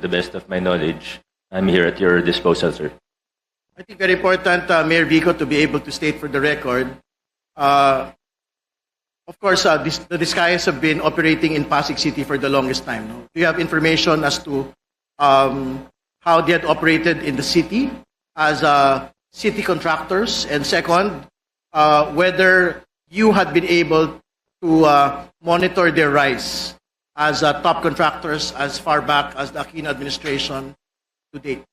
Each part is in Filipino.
the best of my knowledge, I'm here at your disposal, sir. I think very important, uh, Mayor Vico, to be able to state for the record. Uh, of course, uh, this, the Discayas have been operating in Pasig City for the longest time. No? Do you have information as to um, how they had operated in the city as uh, city contractors? And second, uh, whether you had been able to uh, monitor their rise as uh, top contractors as far back as the Aquino administration to date?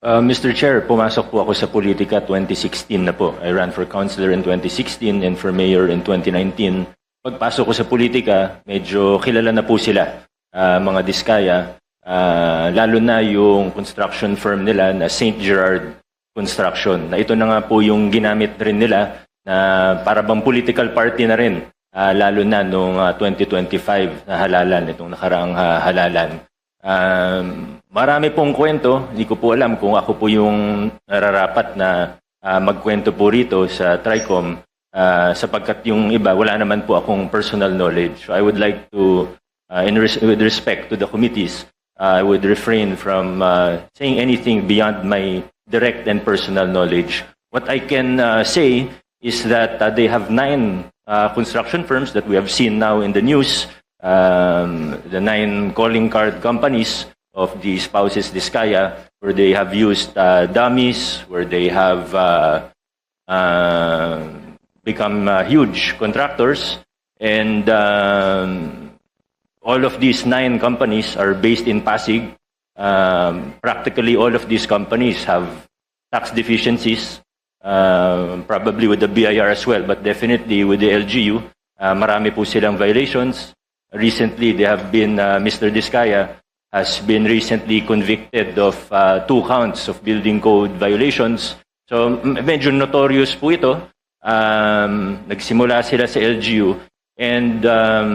Uh, Mr. Chair, pumasok po ako sa politika 2016 na po. I ran for councilor in 2016 and for mayor in 2019. Pagpasok ko sa politika, medyo kilala na po sila, ah, mga Diskaya. Ah, lalo na yung construction firm nila na St. Gerard Construction. Na ito na nga po yung ginamit rin nila na para bang political party na rin. Ah, lalo na noong ah, 2025 na halalan, itong nakaraang ah, halalan. Um, marami pong kwento. Hindi ko po alam kung ako po yung nararapat na ah, magkwento po rito sa TRICOM ah, sapagkat yung iba, wala naman po akong personal knowledge. So I would like to, ah, in res- with respect to the committees, ah, I would refrain from ah, saying anything beyond my direct and personal knowledge. What I can ah, say is that ah, they have nine ah, construction firms that we have seen now in the news um, the nine calling card companies of the spouses Discaya, where they have used uh, dummies, where they have uh, uh, become uh, huge contractors, and um, all of these nine companies are based in Pasig. Um, practically all of these companies have tax deficiencies, um, probably with the BIR as well, but definitely with the LGU. Uh, marami po silang violations. Recently, they have been, uh, Mr. Diskaya has been recently convicted of uh, two counts of building code violations. So, medyo notorious po ito. Um, nagsimula sila sa LGU. And um,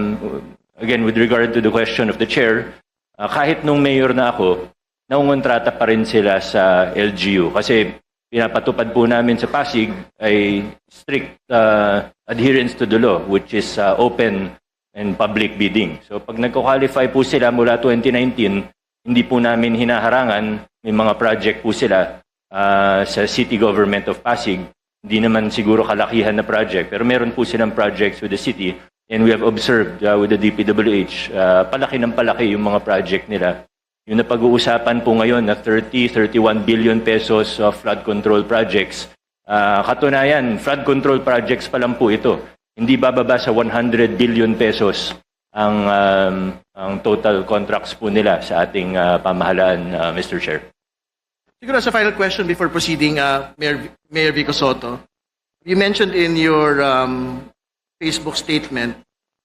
again, with regard to the question of the chair, uh, kahit nung mayor na ako, naungontrata pa rin sila sa LGU. Kasi pinapatupad po namin sa Pasig ay strict uh, adherence to the law, which is uh, open and public bidding. So pag nagko-qualify po sila mula 2019, hindi po namin hinaharangan, may mga project po sila uh, sa city government of Pasig. Hindi naman siguro kalakihan na project, pero meron po silang projects with the city and we have observed uh, with the DPWH, uh, palaki ng palaki yung mga project nila. Yung napag-uusapan po ngayon na 30, 31 billion pesos of flood control projects. Ah, katunayan, flood control projects pa lang po ito. Hindi bababa sa 100 billion pesos ang um, ang total contracts po nila sa ating ah, pamahalaan, ah, Mr. Chair. Siguro as a final question before proceeding, uh, Mayor, Mayor Vico Soto, you mentioned in your um, Facebook statement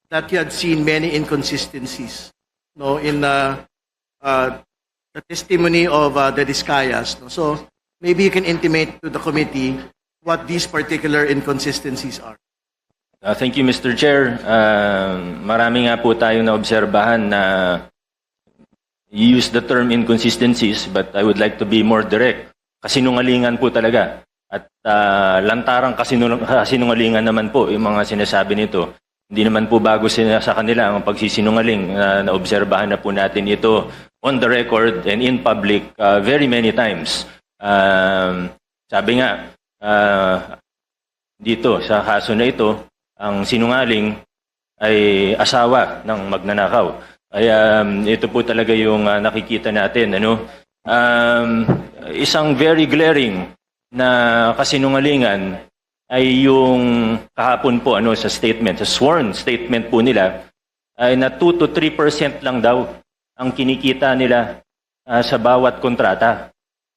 that you had seen many inconsistencies no, in uh, uh, the testimony of uh, the Discayas. No? So maybe you can intimate to the committee what these particular inconsistencies are. Ah, thank you, Mr. Chair. Ah, marami nga po tayo na obserbahan na you use the term inconsistencies, but I would like to be more direct. Kasinungalingan po talaga. At ah, lantarang kasinung- kasinungalingan naman po yung mga sinasabi nito. Hindi naman po bago sina- sa kanila ang pagsisinungaling. na naobserbahan na po natin ito on the record and in public ah, very many times. Um, sabi nga, ah, dito sa kaso na ito, ang sinungaling ay asawa ng magnanakaw. Kaya um, ito po talaga yung ah, nakikita natin. Ano? Um, isang very glaring na kasinungalingan ay yung kahapon po ano sa statement, sa sworn statement po nila ay na 2 to 3% lang daw ang kinikita nila ah, sa bawat kontrata.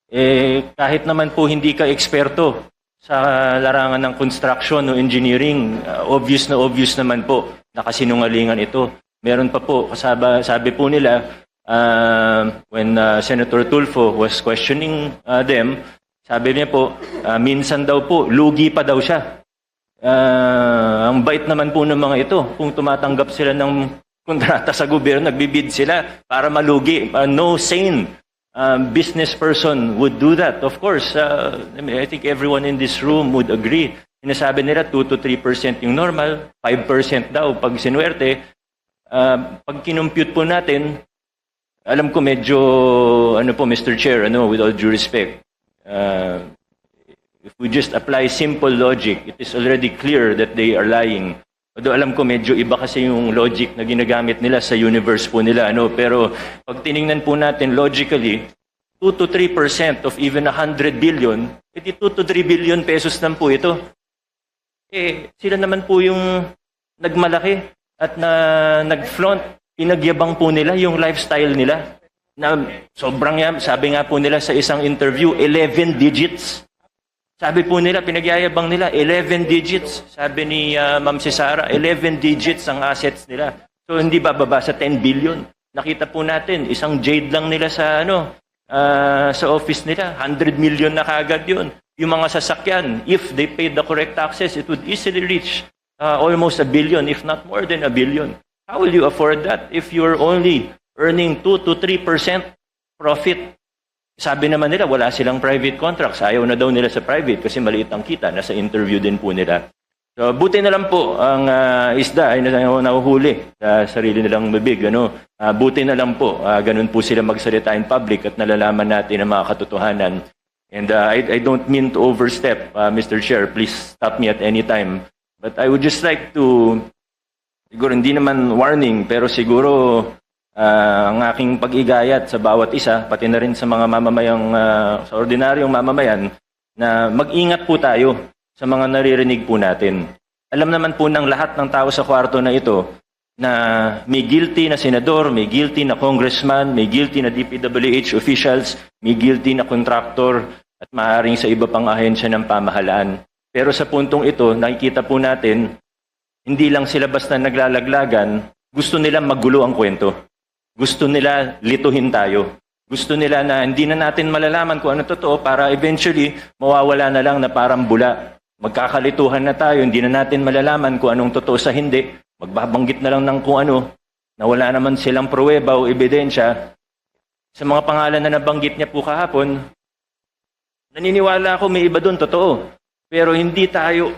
Eh kahit naman po hindi ka eksperto sa larangan ng construction o engineering, uh, obvious na obvious naman po na kasinungalingan ito. Meron pa po, kasaba, sabi po nila, uh, when uh, Senator Tulfo was questioning uh, them, sabi niya po, uh, minsan daw po, lugi pa daw siya. Uh, ang bait naman po ng mga ito, kung tumatanggap sila ng kontrata sa gobyerno, nagbibid sila para malugi. Uh, no sane um, business person would do that. Of course, uh, I, mean, I think everyone in this room would agree. Sinasabi nila 2 to 3% yung normal, 5% daw pag sinuwerte. Uh, pag kinumpute po natin, alam ko medyo, ano po, Mr. Chair, ano, with all due respect, uh, if we just apply simple logic, it is already clear that they are lying. Although alam ko medyo iba kasi yung logic na ginagamit nila sa universe po nila. Ano? Pero pag tiningnan po natin logically, 2 to 3% of even 100 billion, edi 2 to 3 billion pesos lang po ito. Eh, sila naman po yung nagmalaki at na nag-flaunt, pinagyabang po nila yung lifestyle nila. Na sobrang yan, sabi nga po nila sa isang interview, 11 digits. Sabi po nila, pinagyayabang nila, 11 digits. Sabi ni ah, Ma'am Cesara, 11 digits ang assets nila. So hindi bababa sa 10 billion. Nakita po natin, isang jade lang nila sa ano, ah, sa office nila, 100 million na kagad yun. Yung mga sasakyan, if they paid the correct taxes, it would easily reach ah, almost a billion, if not more than a billion. How will you afford that if you're only earning 2 to 3% profit sabi naman nila, wala silang private contracts. Ayaw na daw nila sa private kasi maliit ang kita. Nasa interview din po nila. So, buti na lang po ang ah, isda ay na- nahuhuli sa sarili nilang bibig. Ano? Ah, buti na lang po. ah, ganun po sila magsalita in public at nalalaman natin ang mga katotohanan. And ah, I, I don't mean to overstep, ah, Mr. Chair. Please stop me at any time. But I would just like to, siguro hindi naman warning, pero siguro Ah, ang aking pag-igayat sa bawat isa, pati na rin sa mga mamamayang, ah, sa ordinaryong mamamayan, na mag-ingat po tayo sa mga naririnig po natin. Alam naman po ng lahat ng tao sa kwarto na ito na may guilty na senador, may guilty na congressman, may guilty na DPWH officials, may guilty na contractor, at maaaring sa iba pang ahensya ng pamahalaan. Pero sa puntong ito, nakikita po natin, hindi lang sila basta naglalaglagan, gusto nila magulo ang kwento. Gusto nila lituhin tayo. Gusto nila na hindi na natin malalaman kung ano totoo para eventually mawawala na lang na parang bula. Magkakalituhan na tayo, hindi na natin malalaman kung anong totoo sa hindi. Magbabanggit na lang ng kung ano na wala naman silang pruweba o ebidensya. Sa mga pangalan na nabanggit niya po kahapon, naniniwala ako may iba doon, totoo. Pero hindi tayo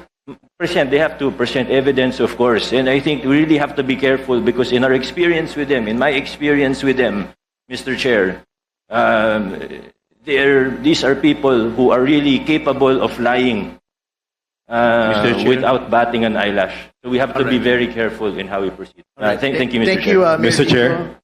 present, they have to present evidence, of course. And I think we really have to be careful because in our experience with them, in my experience with them, Mr. Chair, um, these are people who are really capable of lying uh, Mr. Without batting an eyelash. So we have to be very careful in how we proceed. Uh, thank, thank you, Mr. Thank Chair. you, uh, Mayor Mr. Chair.